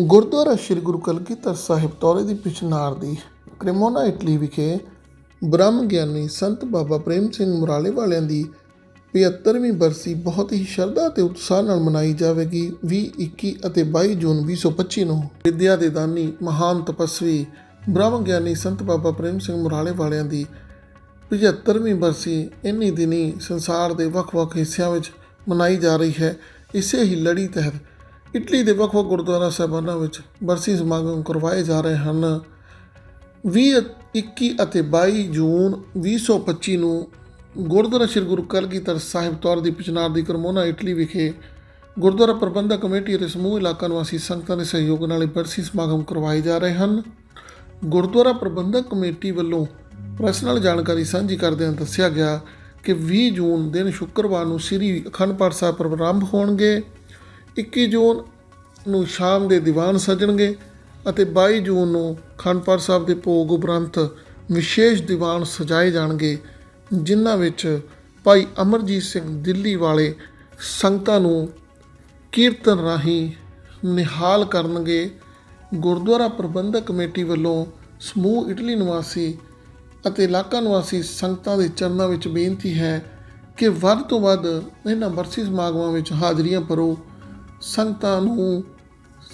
Gurdwara Sri Guru Kalgidhar Sahib Torre ਦੀ Picenardi ਦੀ Cremona, Italy ਵਿਖੇ ਬ੍ਰਹਮ ਗਿਆਨੀ ਸੰਤ ਬਾਬਾ ਪ੍ਰੇਮ ਸਿੰਘ ਮੁਰਾਲੇ ਵਾਲਿਆਂ ਦੀ 75ਵੀਂ ਬਰਸੀ ਬਹੁਤ ਹੀ ਸ਼ਰਧਾ ਤੇ ਉਤਸ਼ਾਹ ਨਾਲ ਮਨਾਈ ਜਾਵੇਗੀ। 20 21 ਅਤੇ 22 ਜੂਨ 2025 ਨੂੰ ਵਿਦਿਆ ਦੇ ਦਾਨੀ ਮਹਾਨ ਤਪਸਵੀ ਬ੍ਰਹਮ ਗਿਆਨੀ ਸੰਤ ਬਾਬਾ ਪ੍ਰੇਮ ਸਿੰਘ ਮੁਰਾਲੇ ਵਾਲਿਆਂ ਦੀ 75ਵੀਂ ਬਰਸੀ ਇੰਨੀ ਦਿਨੀ ਸੰਸਾਰ ਦੇ ਵੱਖ-ਵੱਖ ਹਿੱਸਿਆਂ ਵਿੱਚ ਮਨਾਈ ਜਾ ਰਹੀ ਹੈ। ਇਸੇ ਹੀ ਲੜੀ ਤਹਿਤ ਇਟਲੀ ਦੇ ਵੱਖ-ਵੱਖ ਗੁਰਦੁਆਰਾ ਸਾਹਿਬਾਨਾਂ ਵਿੱਚ ਬਰਸੀ ਸਮਾਗਮ ਕਰਵਾਏ ਜਾ ਰਹੇ ਹਨ। 20 21 ਅਤੇ 22 ਜੂਨ 2025 ਨੂੰ ਗੁਰਦੁਆਰਾ ਸ੍ਰੀ ਗੁਰੂ ਕਲਗੀਧਰ ਸਾਹਿਬ ਤੌਰ ਦੀ ਪਿਛਨਾਰ ਦੀ ਕਰਮੋਨਾ ਇਟਲੀ ਵਿਖੇ ਗੁਰਦੁਆਰਾ ਪ੍ਰਬੰਧਕ ਕਮੇਟੀ ਅਤੇ ਸਮੂਹ ਇਲਾਕਾ ਨਿਵਾਸੀ ਸੰਗਤਾਂ ਦੇ ਸਹਿਯੋਗ ਨਾਲ ਇਹ ਬਰਸੀ ਸਮਾਗਮ ਕਰਵਾਏ ਜਾ ਰਹੇ ਹਨ। ਗੁਰਦੁਆਰਾ ਪ੍ਰਬੰਧਕ ਕਮੇਟੀ ਵੱਲੋਂ ਪ੍ਰੈਸ ਨਾਲ ਜਾਣਕਾਰੀ ਸਾਂਝੀ ਕਰਦਿਆਂ ਦੱਸਿਆ ਗਿਆ ਕਿ 20 ਜੂਨ ਦਿਨ ਸ਼ੁੱਕਰਵਾਰ ਨੂੰ ਸ੍ਰੀ ਅਖੰਡ ਪਾਠ ਸਾਹਿਬ ਪ੍ਰਾਰੰਭ ਹੋਣਗੇ। 21 ਜੂਨ ਨੂੰ ਸ਼ਾਮ ਦੇ ਦੀਵਾਨ ਸਜਣਗੇ ਅਤੇ 22 ਜੂਨ ਨੂੰ ਅਖੰਡ ਸਾਹਿਬ ਦੇ ਭੋਗ ਉਪਰੰਤ ਵਿਸ਼ੇਸ਼ ਦੀਵਾਨ ਸਜਾਏ ਜਾਣਗੇ, ਜਿਨ੍ਹਾਂ ਵਿੱਚ ਭਾਈ ਅਮਰਜੀਤ ਸਿੰਘ ਦਿੱਲੀ ਵਾਲੇ ਸੰਗਤਾਂ ਨੂੰ ਕੀਰਤਨ ਰਾਹੀਂ ਨਿਹਾਲ ਕਰਨਗੇ। ਗੁਰਦੁਆਰਾ ਪ੍ਰਬੰਧਕ ਕਮੇਟੀ ਵੱਲੋਂ ਸਮੂਹ ਇਟਲੀ ਨਿਵਾਸੀ ਅਤੇ ਇਲਾਕਾ ਨਿਵਾਸੀ ਸੰਗਤਾਂ ਦੇ ਚਰਨਾਂ ਵਿੱਚ ਬੇਨਤੀ ਹੈ ਕਿ ਵੱਧ ਤੋਂ ਵੱਧ ਇਹਨਾਂ ਬਰਸੀ ਸਮਾਗਮਾਂ ਵਿੱਚ ਹਾਜ਼ਰੀਆਂ ਭਰੋ। ਸੰਗਤਾਂ ਨੂੰ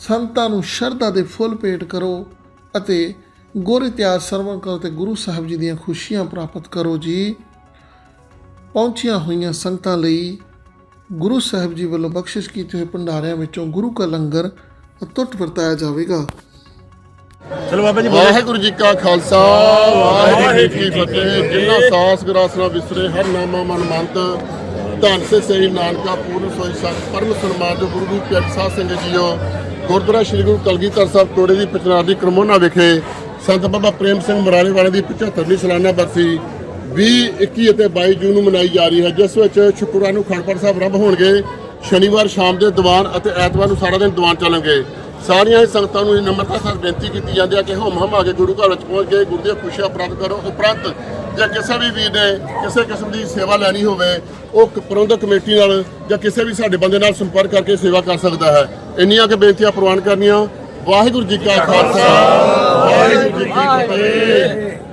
ਸੰਤਾਂ ਨੂੰ ਸ਼ਰਧਾ ਦੇ ਫੁੱਲ ਭੇਟ ਕਰੋ ਅਤੇ ਗੁਰ ਇਤਿਹਾਸ ਸਰਵਣ ਕਰੋ ਤੇ ਗੁਰੂ ਸਾਹਿਬ ਜੀ ਦੀਆਂ ਖੁਸ਼ੀਆਂ ਪ੍ਰਾਪਤ ਕਰੋ ਜੀ। ਪਹੁੰਚੀਆਂ ਹੋਈਆਂ ਸੰਗਤਾਂ ਲਈ ਗੁਰੂ ਸਾਹਿਬ ਜੀ ਵੱਲੋਂ ਬਖਸ਼ਿਸ਼ ਕੀਤੇ ਹੋਏ ਭੰਡਾਰਿਆਂ ਵਿੱਚੋਂ ਗੁਰੂ ਕਾ ਲੰਗਰ ਅਤੁੱਟ ਵਰਤਾਇਆ ਜਾਵੇਗਾ। ਚਲੋ ਬਾਬਾ ਜੀ ਬੋਲੋ। ਵਾਹਿਗੁਰੂ ਜੀ ਕਾ ਖਾਲਸਾ ਵਾਹਿਗੁਰੂ ਜੀ ਕੀ ਫਤਿਹ। ਜਿਨ੍ਹਾਂ ਸਾਸ ਗਰਾਸਨਾ ਵਿਸਰੇ ਹਰ ਨਾਮਾ ਮਨ ਮੰਤ। ਧੰਨ ਸੇ ਨਾਨਕਾ ਪੂਰਨ ਸੋਈ ਸੰਤ ਪਰਮ ਸਨਮਾਨ ਜੋ ਗੁਰੂ ਜੀ ਪਿਆਰੇ ਸਾਧ ਸੰਗਤ ਜੀਓ, ਗੁਰਦੁਆਰਾ ਸ੍ਰੀ ਗੁਰੂ ਕਲਗੀਧਰ ਸਾਹਿਬ ਤੋੜੇ ਦੀ ਪਚਨਾਰ ਕਰਮੋਨਾ ਵਿਖੇ ਸੰਤ ਬਾਬਾ ਪ੍ਰੇਮ ਸਿੰਘ ਮਰਾਲੇ ਵਾਲੇ ਦੀ 75ਵੀਂ ਸਾਲਾਨਾ ਬਰਸੀ 20 21 ਅਤੇ 22 ਜੂਨ ਨੂੰ ਮਨਾਈ ਜਾ ਰਹੀ ਹੈ, ਜਿਸ ਵਿੱਚ ਸ਼ੁੱਕਰਵਾਰ ਨੂੰ ਖੰਡਪੜ ਸਾਹਿਬ ਰੱਬ ਹੋਣਗੇ, ਸ਼ਨੀਵਾਰ ਸ਼ਾਮ ਦੇ ਦੀਵਾਨ ਅਤੇ ਐਤਵਾਰ ਨੂੰ ਸਾਰਾ ਦਿਨ ਦੀਵਾਨ ਚੱਲਣਗੇ। ਸਾਰੀਆਂ ਹੀ ਸੰਗਤਾਂ ਨੂੰ ਇਹ ਨਮਰਤਾ ਬੇਨਤੀ ਕੀਤੀ ਜਾਂਦੀ ਹੈ ਕਿ ਹਮ ਹਮ ਆ ਕੇ ਗੁਰੂ ਘਰ ਵਿੱਚ ਪਹੁੰਚ ਕੇ ਗੁਰੂ ਦੀਆਂ ਖੁਸ਼ੀਆਂ ਪ੍ਰਾਪਤ ਕਰੋ। ਉਪਰੰਤ ਜੇ ਕਿਸੇ ਵੀ ਵੀਰ ਨੇ ਕਿਸੇ ਕਿਸਮ ਦੀ ਸੇਵਾ ਲੈਣੀ ਹੋਵੇ, ਉਹ ਪ੍ਰਬੰਧਕ ਕਮੇਟੀ ਨਾਲ ਜਾਂ ਕਿਸੇ ਵੀ ਸਾਡੇ ਬੰਦੇ ਨਾਲ ਸੰਪਰਕ ਕਰਕੇ ਸੇਵਾ ਕਰ ਸਕਦਾ ਹੈ। ਇੰਨੀਆਂ ਕਿ ਬੇਨਤੀਆਂ ਪ੍ਰਵਾਨ ਕਰਨੀਆਂ। ਵਾਹਿਗੁਰੂ ਜੀ ਕਾ ਖਾਲਸਾ, ਵਾਹਿਗੁਰੂ ਜੀ ਕੀ ਫਤਿਹ।